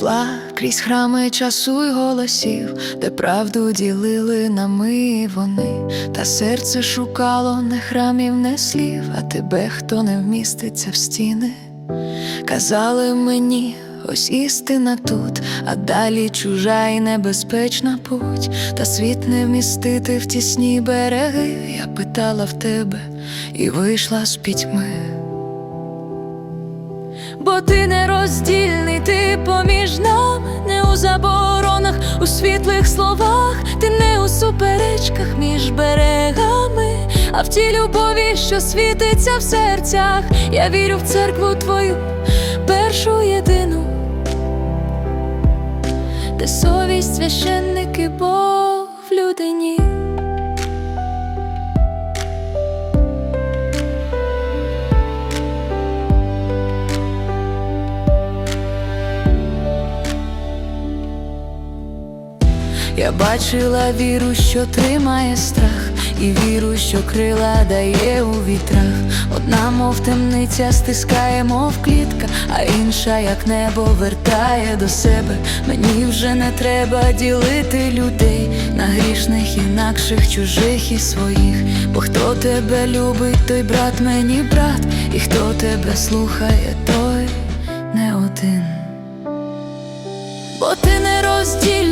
Йшла крізь храми часу й голосів, де правду ділили нами і вони, та серце шукало не храмів, не слів, а тебе, хто не вміститься в стіни. Казали мені, ось істина тут, а далі чужа і небезпечна путь, та світ не вмістити в тісні береги. Я питала в тебе і вийшла з пітьми. Бо ти не роздільний, ти поміж заборонах, у світлих словах, ти не у суперечках між берегами, а в тій любові, що світиться в серцях. Я вірю в церкву твою, першу єдину, де совість священники, Бог в людині. Я бачила віру, що тримає страх, і віру, що крила дає у вітрах. Одна, мов темниця, стискає, мов клітка, а інша, як небо, вертає до себе. Мені вже не треба ділити людей на грішних, інакших, чужих і своїх. Бо хто тебе любить, той брат мені брат, і хто тебе слухає, той не один. Бо ти не роздільний,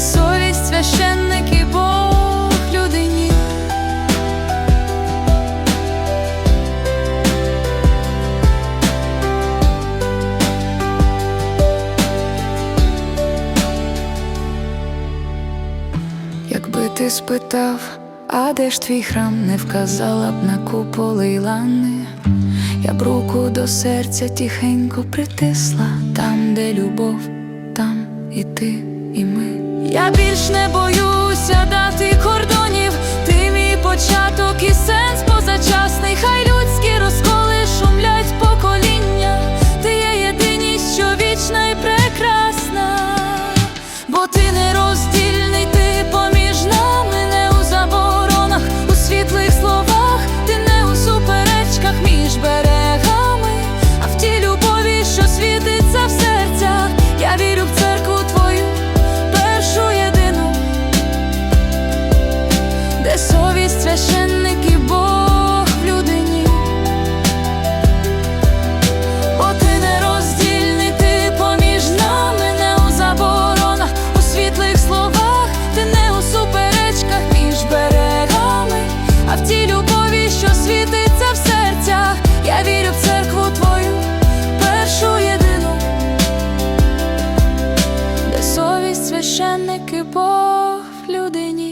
совість священник і Бог людині. Якби ти спитав, а де ж твій храм, не вказала б на куполи й лани, я б руку до серця тихенько притисла, там, де любов, там і ти, і ми. Я більш не боюся дати. священник і Бог в людині, О, ти не роздільний ти поміж нами, не у заборонах, у світлих словах, ти не у суперечках між берегами, а в тій любові, що світиться в серцях, я вірю в церкву твою, першу єдину, де совість священник і Бог в людині.